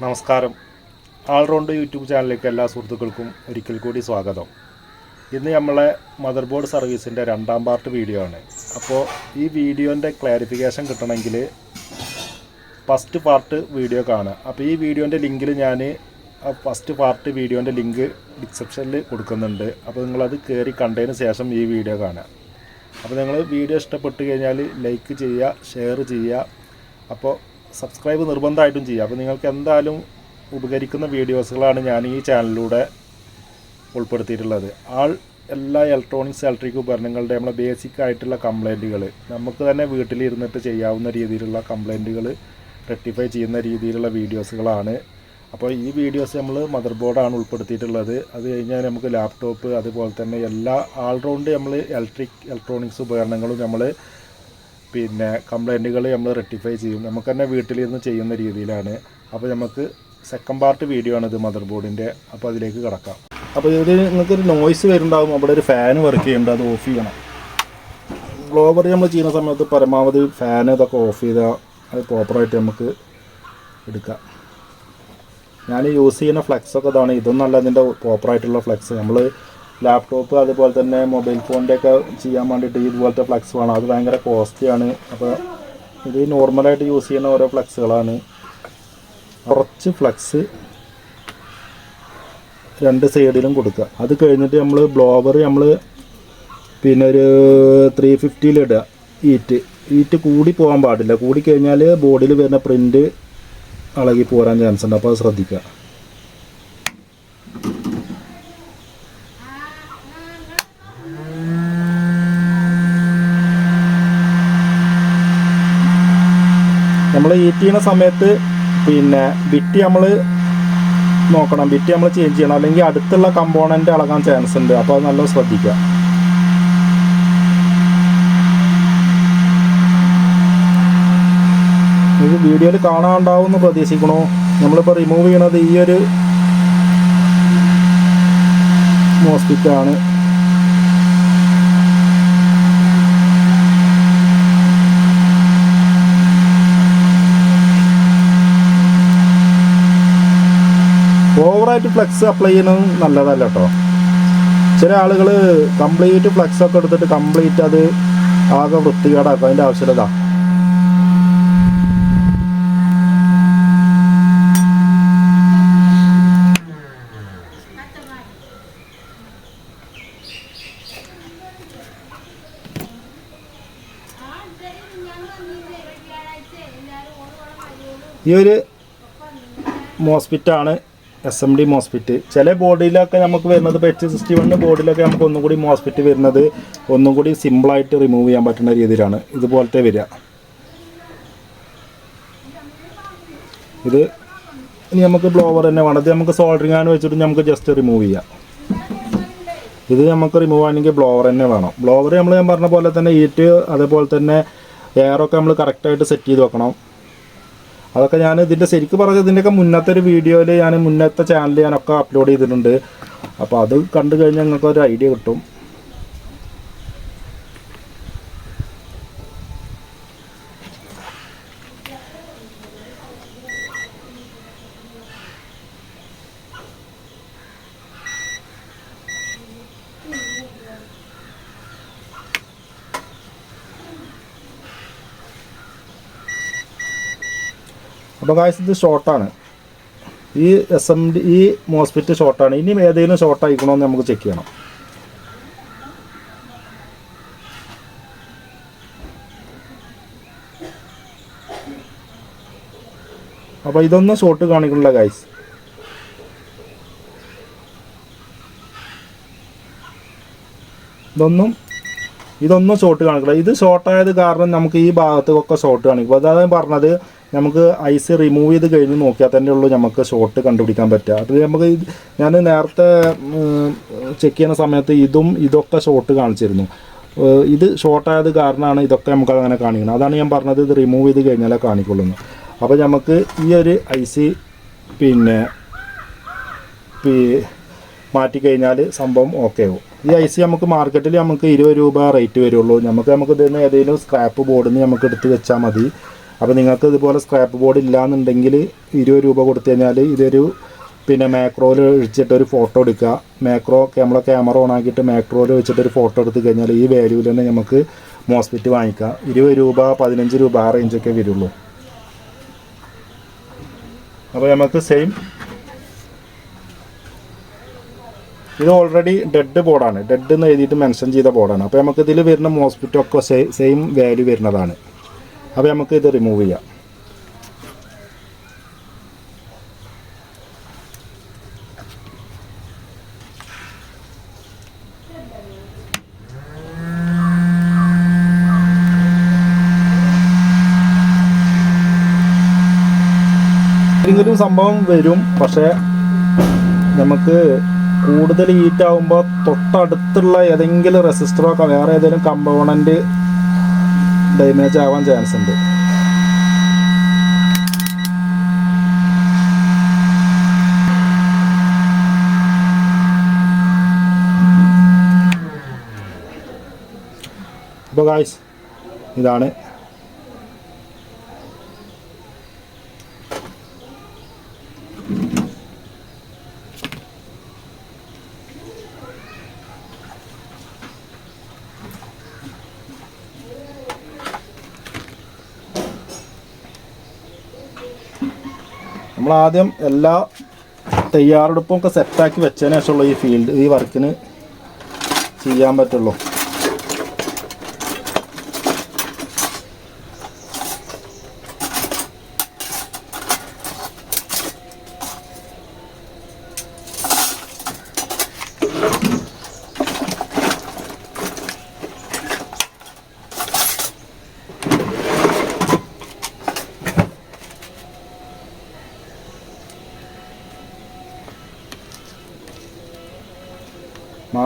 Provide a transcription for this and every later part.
നമസ്കാരം. All round YouTube ചാനലിലേക്ക് എല്ലാ സുഹൃത്തുക്കൾക്കും ഒരിക്കൽ കൂടി സ്വാഗതം. ഇന്ന് നമ്മളെ മദർ ബോർഡ് സർവീസിന്റെ രണ്ടാം പാർട്ട് വീഡിയോ ആണ്. അപ്പോൾ ഈ വീഡിയോന്റെ ക്ലാരിഫിക്കേഷൻ കിട്ടണമെങ്കിൽ ഫസ്റ്റ് പാർട്ട് വീഡിയോ കാണുക. അപ്പോൾ ഈ വീഡിയോന്റെ ലിങ്കിൽ ഞാൻ ഫസ്റ്റ് പാർട്ട് വീഡിയോന്റെ ലിങ്ക് ഡിസ്ക്രിപ്ഷനിൽ കൊടുക്കുന്നുണ്ട്. അപ്പോൾ നിങ്ങളത് കയറി കണ്ടതിന് ശേഷം ഈ വീഡിയോ കാണുക. അപ്പോൾ നിങ്ങൾ വീഡിയോ ഇഷ്ടപ്പെട്ട് കഴിഞ്ഞാൽ ലൈക്ക് ചെയ്യുക ഷെയർ ചെയ്യുക. അപ്പോൾ സബ്സ്ക്രൈബ് നിർബന്ധമായിട്ടും ചെയ്യുക. അപ്പോൾ നിങ്ങൾക്ക് എന്തായാലും ഉപകരിക്കുന്ന വീഡിയോസുകളാണ് ഞാൻ ഈ ചാനലിലൂടെ ഉൾപ്പെടുത്തിയിട്ടുള്ളത്. ആൾ എല്ലാ ഇലക്ട്രോണിക്സ് ഇലക്ട്രിക് ഉപകരണങ്ങളുടെ നമ്മളെ ബേസിക് ആയിട്ടുള്ള കംപ്ലൈന്റുകൾ നമുക്ക് തന്നെ വീട്ടിലിരുന്നിട്ട് ചെയ്യാവുന്ന രീതിയിലുള്ള കംപ്ലൈന്റുകൾ റെക്ടിഫൈ ചെയ്യുന്ന രീതിയിലുള്ള വീഡിയോസുകളാണ്. അപ്പോൾ ഈ വീഡിയോസ് നമ്മൾ മദർ ബോർഡാണ് ഉൾപ്പെടുത്തിയിട്ടുള്ളത്. അത് കഴിഞ്ഞാൽ നമുക്ക് ലാപ്ടോപ്പ് അതുപോലെ തന്നെ എല്ലാ ആൾറൗണ്ട് നമ്മൾ ഇലക്ട്രിക് ഇലക്ട്രോണിക്സ് ഉപകരണങ്ങളും നമ്മൾ പിന്നെ കംപ്ലൈന്റുകൾ നമ്മൾ റെക്ടിഫൈ ചെയ്യും. നമുക്ക് തന്നെ വീട്ടിലിരുന്ന് ചെയ്യുന്ന രീതിയിലാണ്. അപ്പോൾ നമുക്ക് സെക്കൻഡ് പാർട്ട് വീഡിയോ ആണ് ഇത് മദർ ബോർഡിന്റെ അപ്പോൾ അതിലേക്ക് കിടക്കാം. അപ്പോൾ ഇതിൽ നിങ്ങൾക്കൊരു നോയ്സ് വരുന്നുണ്ടാകും അവിടെ ഒരു ഫാൻ വർക്ക് ചെയ്യുന്നുണ്ട്. അത് ഓഫ് ചെയ്യണം. ഗ്ലോബർ നമ്മൾ ചെയ്യുന്ന സമയത്ത് പരമാവധി ഫാൻ ഇതൊക്കെ ഓഫ് ചെയ്താൽ അത് പ്രോപ്പറായിട്ട് നമുക്ക് എടുക്കാം. ഞാൻ യൂസ് ചെയ്യുന്ന ഫ്ലെക്സ് ഒക്കെ ഇതാണ്. ഇതൊന്നല്ല ഇതിന്റെ പ്രോപ്പറായിട്ടുള്ള ഫ്ലെക്സ് നമ്മൾ ലാപ്ടോപ്പ് അതുപോലെ തന്നെ മൊബൈൽ ഫോണിന്റെ ഒക്കെ ചെയ്യാൻ വേണ്ടിയിട്ട് ഇതുപോലത്തെ ഫ്ലക്സ് വേണം. അത് ഭയങ്കര കോസ്റ്റിയാണ് അപ്പോൾ ഇത് നോർമലായിട്ട് യൂസ് ചെയ്യുന്ന ഓരോ ഫ്ലക്സുകളാണ് കുറച്ച് ഫ്ലക്സ് രണ്ട് സൈഡിലും കൊടുക്കുക. അത് കഴിഞ്ഞിട്ട് നമ്മൾ ബ്ലോവർ നമ്മൾ പിന്നെ ഒരു ത്രീ ഫിഫ്റ്റിയിൽ ഇടുക. ഈറ്റ് ഈറ്റ് കൂടി പോകാൻ പാടില്ല. കൂടി കഴിഞ്ഞാൽ ബോഡിയിൽ വരുന്ന പ്രിന്റ് ഇളകി പോരാൻ ചാൻസ് ഉണ്ട്. അപ്പോൾ അത് ശ്രദ്ധിക്കുക. നമ്മൾ ഈറ്റ് ചെയ്യുന്ന സമയത്ത് പിന്നെ ബിറ്റ് നമ്മൾ നോക്കണം. ബിറ്റ് നമ്മൾ ചേഞ്ച് ചെയ്യണം. അല്ലെങ്കിൽ അടുത്തുള്ള കമ്പോണന്റ് ഇളകാൻ ചാൻസ് ഉണ്ട്. അപ്പോൾ അത് നല്ല ശ്രദ്ധിക്കുക ഇത് വീഡിയോയിൽ കാണാണ്ടാവുമെന്ന് പ്രതീക്ഷിക്കണു. നമ്മളിപ്പോൾ റിമൂവ് ചെയ്യണത് ഈ ഒരു മോസ്കിറ്റാണ് ഓവറായിട്ട് ഫ്ലെക്സ് അപ്ലൈ ചെയ്യുന്നത് നല്ലതല്ല കേട്ടോ ചില ആളുകൾ കംപ്ലീറ്റ് ഫ്ലെക്സ് ഒക്കെ എടുത്തിട്ട് കംപ്ലീറ്റ് അത് ആകെ വൃത്തികേടാക്കും. അതിന്റെ ആവശ്യമില്ല ഈ ഒരു മോസ്പിറ്റാണ് എസ് എം ഡി മോസ്ഫിറ്റ്. ചില ബോഡിയിലൊക്കെ നമുക്ക് വരുന്നത് എച്ച് സിക്സ്റ്റി വണ്ണിന്റെ ബോഡിയിലൊക്കെ നമുക്ക് ഒന്നും കൂടി മോസ്ഫിറ്റ് വരുന്നത് ഒന്നും കൂടി സിമ്പിളായിട്ട് റിമൂവ് ചെയ്യാൻ പറ്റുന്ന രീതിയിലാണ്. ഇതുപോലത്തെ വരിക. ഇത് ഇനി നമുക്ക് ബ്ലോവർ തന്നെ വേണം. ഇത് നമുക്ക് സോൾഡറിങ് ആണ് വെച്ചിട്ട് നമുക്ക് ജസ്റ്റ് റിമൂവ് ചെയ്യാം. ഇത് നമുക്ക് റിമൂവ് ആണെങ്കിൽ ബ്ലോവർ തന്നെ വേണം. ബ്ലോവർ നമ്മൾ ഞാൻ പറഞ്ഞ പോലെ തന്നെ ഈറ്റ് അതേപോലെ തന്നെ എയറൊക്കെ നമ്മൾ കറക്റ്റായിട്ട് സെറ്റ് ചെയ്ത് വെക്കണം. അതൊക്കെ ഞാൻ ഇതിന്റെ ശരിക്കും പറഞ്ഞത് ഇതിന്റെയൊക്കെ മുന്നത്തെ ഒരു വീഡിയോയിൽ ഞാൻ മുന്നത്തെ ചാനലിൽ ഞാനൊക്കെ അപ്ലോഡ് ചെയ്തിട്ടുണ്ട്. അപ്പോൾ അത് കണ്ടു കഴിഞ്ഞാൽ നിങ്ങൾക്ക് ഒരു ഐഡിയ കിട്ടും. അപ്പോൾ ഇത് ഷോർട്ടാണ് ഈ എസ് എം ഡി ഈ മോസ്ഫിറ്റ് ഷോർട്ടാണ് ഇനിയും ഏതെങ്കിലും ഷോർട്ട് ആയിക്കണമെന്ന് നമുക്ക് ചെക്ക് ചെയ്യണം. അപ്പോൾ ഇതൊന്നും ഷോർട്ട് കാണിക്കണില്ല ഗൈസ് ഇതൊന്നും ഇതൊന്നും ഷോർട്ട് കാണിക്കില്ല. ഇത് ഷോർട്ടായത് കാരണം നമുക്ക് ഈ ഭാഗത്തൊക്കെ ഷോർട്ട് കാണിക്കും. അതാണ് പറഞ്ഞത് നമുക്ക് ഐസ് റിമൂവ് ചെയ്ത് കഴിഞ്ഞ് നോക്കിയാൽ തന്നെ ഉള്ളൂ നമുക്ക് ഷോർട്ട് കണ്ടുപിടിക്കാൻ പറ്റുക. അത് നമുക്ക് ഞാൻ നേരത്തെ ചെക്ക് ചെയ്യുന്ന സമയത്ത് ഇതും ഇതൊക്കെ ഷോർട്ട് കാണിച്ചിരുന്നു. ഇത് ഷോർട്ടായത് കാരണമാണ് ഇതൊക്കെ നമുക്ക് അങ്ങനെ കാണിക്കുന്നത്. അതാണ് ഞാൻ പറഞ്ഞത് ഇത് റിമൂവ് ചെയ്ത് കഴിഞ്ഞാലേ കാണിക്കുള്ളൂ അപ്പോൾ നമുക്ക് ഈ ഒരു ഐസ് പിന്നെ പി- മാറ്റിക്കഴിഞ്ഞാൽ സംഭവം ഓക്കെ ആവും. ഈ ഐ സി നമുക്ക് മാർക്കറ്റിൽ നമുക്ക് ഇരുപത് രൂപ റേറ്റ് വരുള്ളൂ. നമുക്ക് നമുക്ക് ഇതിൽ നിന്ന് ഏതെങ്കിലും സ്ക്രാപ്പ് ബോർഡിൽ നിന്ന് നമുക്ക് എടുത്ത് വെച്ചാൽ മതി. അപ്പോൾ നിങ്ങൾക്ക് ഇതുപോലെ സ്ക്രാപ്പ് ബോർഡ് ഇല്ലാന്നുണ്ടെങ്കിൽ ഇരുപത് രൂപ കൊടുത്തു കഴിഞ്ഞാൽ ഇതൊരു പിന്നെ മാക്രോയിൽ വെച്ചിട്ട് ഒരു ഫോട്ടോ എടുക്കുക. മാക്രോ ക്യാമറ ക്യാമറ ഓൺ ആക്കിയിട്ട് മാക്രോയിൽ വെച്ചിട്ട് ഒരു ഫോട്ടോ എടുത്തു കഴിഞ്ഞാൽ ഈ വാല്യൂവിൽ തന്നെ നമുക്ക് മോസ്പിറ്റ് വാങ്ങിക്കാം. ഇരുപത് രൂപ പതിനഞ്ച് രൂപ ആ റേഞ്ചൊക്കെ വരുള്ളൂ. അപ്പോൾ നമുക്ക് സെയിം ഇത് ഓൾറെഡി ഡെഡ് ബോർഡാണ് ഡെഡ് എന്ന് എഴുതിയിട്ട് മെൻഷൻ ചെയ്ത ബോർഡാണ് അപ്പോൾ നമുക്ക് ഇതിൽ വരുന്ന മോസ്പിറ്റോ ഒക്കെ സെയിം വാല്യൂ വരുന്നതാണ്. അപ്പോൾ നമുക്ക് ഇത് റിമൂവ് ചെയ്യാം. എന്തെങ്കിലും സംഭവം വരും. പക്ഷേ നമുക്ക് കൂടുതൽ ഹീറ്റ് ആകുമ്പോൾ തൊട്ടടുത്തുള്ള ഏതെങ്കിലും റെസിസ്റ്ററോ വേറെ ഏതെങ്കിലും കമ്പോണന്റ് ഡാമേജ് ആവാൻ ചാൻസ് ഉണ്ട്. അപ്പോൾ ഗായ്സ് ഇതാണ് നമ്മൾ ആദ്യം എല്ലാ തയ്യാറെടുപ്പും ഒക്കെ സെറ്റാക്കി വെച്ചതിന് ശേഷമുള്ള ഈ ഫീൽഡ് ഈ വർക്കിന് ചെയ്യാൻ പറ്റുള്ളൂ.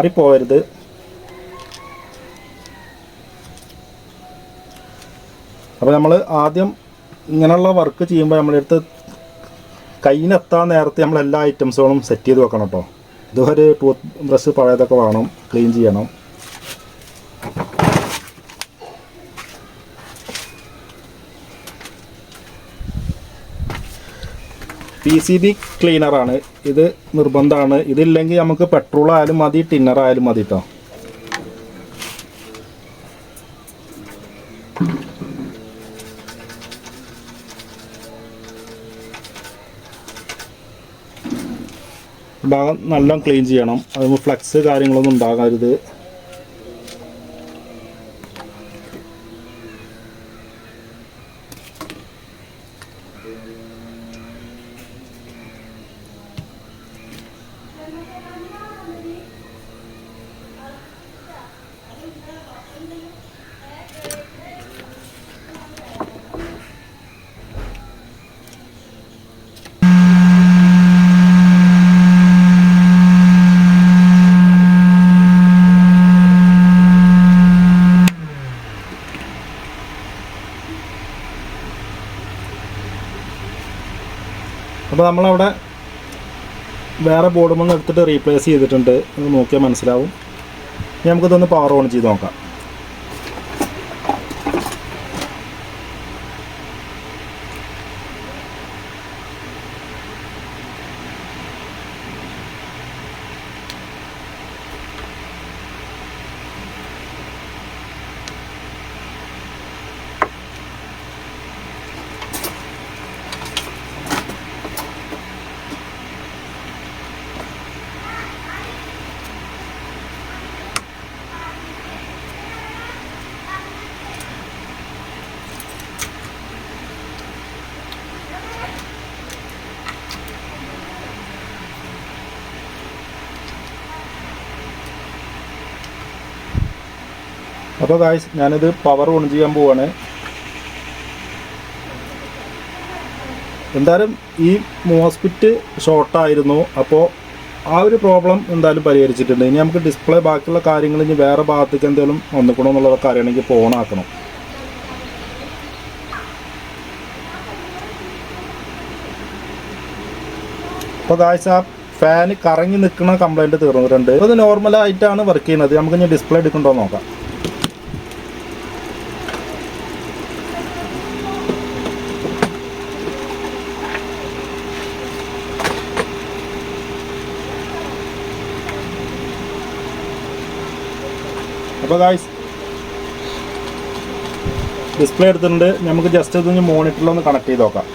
മാറിപ്പോവരുത്. അപ്പോൾ നമ്മൾ ആദ്യം ഇങ്ങനെയുള്ള വർക്ക് ചെയ്യുമ്പോൾ നമ്മളെടുത്ത് കയ്യിനെത്താൻ നേരത്തെ നമ്മൾ എല്ലാ ഐറ്റംസുകളും സെറ്റ് ചെയ്ത് വെക്കണം കേട്ടോ ഇതൊരു ടൂത്ത് ബ്രഷ് പഴയതൊക്കെ വേണം ക്ലീൻ ചെയ്യണം. പി സി ബി ക്ലീനറാണ് ഇത് നിർബന്ധമാണ്. ഇതില്ലെങ്കിൽ നമുക്ക് പെട്രോൾ ആയാലും മതി ടിന്നർ ആയാലും മതി കേട്ടോ ഭാഗം നല്ല ക്ലീൻ ചെയ്യണം. അത് ഫ്ലക്സ് കാര്യങ്ങളൊന്നും ഉണ്ടാകരുത്. അപ്പോൾ നമ്മളവിടെ വേറെ ബോർഡ് എടുത്തിട്ട് റീപ്ലേസ് ചെയ്തിട്ടുണ്ട്. എന്ന് നോക്കിയാൽ മനസ്സിലാവും. ഇനി നമുക്കിതൊന്ന് പവർ ഓൺ ചെയ്ത് നോക്കാം. അപ്പോൾ ഗായ്സ് ഞാനിത് പവർ ഓൺ ചെയ്യാൻ പോവാണ്. എന്തായാലും ഈ മോസ്പിറ്റ് ഷോർട്ടായിരുന്നു അപ്പോൾ ആ ഒരു പ്രോബ്ലം എന്തായാലും പരിഹരിച്ചിട്ടുണ്ട്. ഇനി നമുക്ക് ഡിസ്പ്ലേ ബാക്കിയുള്ള കാര്യങ്ങൾ ഇനി വേറെ ഭാഗത്തേക്ക് എന്തെങ്കിലും വന്നിക്കണമെന്നുള്ളതൊക്കെ അറിയണമെങ്കിൽ ഫോൺ ആക്കണം. അപ്പോൾ ഗായ്സ് ആ ഫാന് കറങ്ങി നിൽക്കുന്ന കംപ്ലൈന്റ് തീർന്നിട്ടുണ്ട്. അത് നോർമലായിട്ടാണ് വർക്ക് ചെയ്യുന്നത്. നമുക്ക് ഇനി ഡിസ്പ്ലേ എടുക്കണ്ടോ നോക്കാം. അപ്പോൾ ഗായ്സ് ഡിസ്പ്ലേ എടുത്തിട്ടുണ്ട്. നമുക്ക് ജസ്റ്റ് ഇതൊന്ന് മോണിറ്ററിലൊന്ന് കണക്ട് ചെയ്ത് നോക്കാം.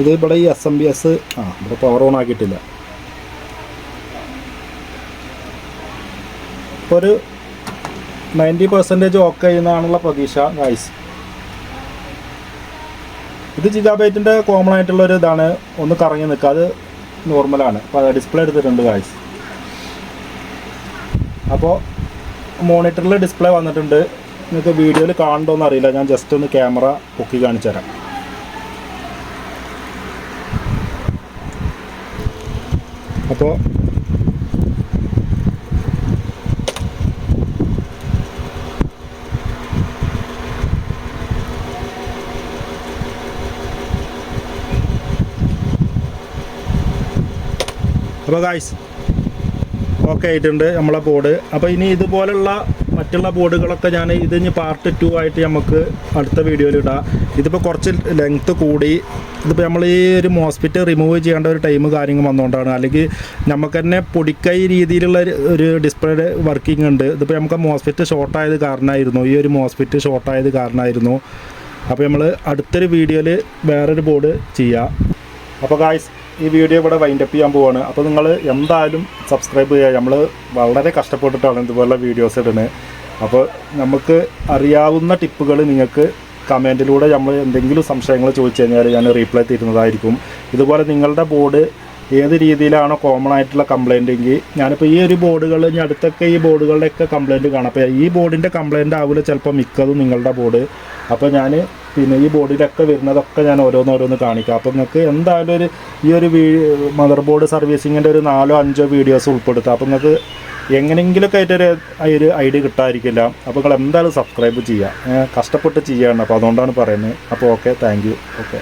ഇത് ഇവിടെ ഈ എസ് എം ബി എസ് ആ ഇവിടെ പവർ ഓൺ ആക്കിയിട്ടില്ല. ഒരു നയന്റി പെർസെന്റേജ് ഓക്കെ ചെയ്യുന്നതാണുള്ള പ്രതീക്ഷ ഗൈസ് ഇത് ജിഗാബൈറ്റിന്റെ കോമൺ ആയിട്ടുള്ള ഒരു ഇതാണ്. ഒന്ന് കറങ്ങി നിൽക്കുക അത് നോർമലാണ് അപ്പോൾ ഡിസ്പ്ലേ എടുത്തിട്ടുണ്ട് ഗൈസ് അപ്പോൾ മോണിറ്ററിൽ ഡിസ്പ്ലേ വന്നിട്ടുണ്ട്. നിങ്ങൾക്ക് വീഡിയോയിൽ കാണണ്ടോ അറിയില്ല. ഞാൻ ജസ്റ്റ് ഒന്ന് ക്യാമറ പൊക്കി കാണിച്ചു തരാം അപ്പോൾ അപ്പോൾ ഗായ്സ് ഓക്കെ ആയിട്ടുണ്ട് നമ്മളെ ബോർഡ് അപ്പോൾ ഇനി ഇതുപോലുള്ള മറ്റുള്ള ബോർഡുകളൊക്കെ ഞാൻ ഇത് ഇനി പാർട്ട് ടു ആയിട്ട് നമുക്ക് അടുത്ത വീഡിയോയിൽ ഇടാം. ഇതിപ്പോൾ കുറച്ച് ലെങ്ത്ത് കൂടി ഇതിപ്പോൾ നമ്മൾ ഈ ഒരു മോസ്പിറ്റ് റിമൂവ് ചെയ്യേണ്ട ഒരു ടൈം കാര്യങ്ങൾ വന്നുകൊണ്ടാണ് അല്ലെങ്കിൽ നമുക്ക് തന്നെ പൊടിക്കൈ രീതിയിലുള്ള ഒരു- ഡിസ്പ്ലേയുടെ വർക്കിംഗ് ഉണ്ട്. ഇതിപ്പോൾ നമുക്ക് മോസ്പിറ്റ് ഷോർട്ടായത് കാരണമായിരുന്നു ഈ ഒരു മോസ്പിറ്റ് ഷോർട്ടായത് കാരണമായിരുന്നു അപ്പോൾ നമ്മൾ അടുത്തൊരു വീഡിയോയിൽ വേറൊരു ബോർഡ് ചെയ്യാം. അപ്പോൾ ഗായ്സ് ഈ വീഡിയോ ഇവിടെ വൈൻഡ് അപ്പ് ചെയ്യാൻ പോവാണ്. അപ്പോൾ നിങ്ങൾ എന്തായാലും സബ്സ്ക്രൈബ് ചെയ്യുക നമ്മൾ വളരെ കഷ്ടപ്പെട്ടിട്ടാണ് ഇതുപോലുള്ള വീഡിയോസ് ഇടുന്നത് അപ്പോൾ നമുക്ക് അറിയാവുന്ന ടിപ്പുകൾ നിങ്ങൾക്ക് കമന്റിലൂടെ നമ്മൾ എന്തെങ്കിലും സംശയങ്ങൾ ചോദിച്ചു കഴിഞ്ഞാൽ ഞാൻ റീപ്ലൈ തരുന്നതായിരിക്കും. ഇതുപോലെ നിങ്ങളുടെ ബോർഡ് ഏത് രീതിയിലാണോ കോമൺ ആയിട്ടുള്ള കംപ്ലൈന്റ് എങ്കിൽ ഞാനിപ്പോൾ ഈ ഒരു ബോർഡുകൾ ഇനി അടുത്തൊക്കെ ഈ ബോർഡുകളുടെയൊക്കെ കംപ്ലൈന്റ് കാണാം. അപ്പോൾ ഈ ബോർഡിന്റെ കംപ്ലൈന്റ് ആവില്ല ചിലപ്പോൾ മിക്കതും നിങ്ങളുടെ ബോർഡ് അപ്പോൾ ഞാൻ പിന്നെ ഈ ബോർഡിലൊക്കെ വരുന്നതൊക്കെ ഞാൻ ഓരോന്നോരോന്ന് കാണിക്കാം. അപ്പോൾ നിങ്ങൾക്ക് എന്തായാലും ഒരു ഈ ഒരു വീ മദർ ബോർഡ് സർവീസിങ്ങിന്റെ ഒരു നാലോ അഞ്ചോ വീഡിയോസ് ഉൾപ്പെടുത്താം. അപ്പോൾ നിങ്ങൾക്ക് എങ്ങനെയെങ്കിലുമൊക്കെ ആയിട്ടൊരു ഒരു ഐഡിയ കിട്ടാതിരിക്കില്ല. അപ്പോൾ നിങ്ങൾ എന്തായാലും സബ്സ്ക്രൈബ് ചെയ്യുക കഷ്ടപ്പെട്ട് ചെയ്യുകയാണ് അപ്പോൾ അതുകൊണ്ടാണ് പറയുന്നത്. അപ്പോൾ ഓക്കെ താങ്ക് യു ഓക്കെ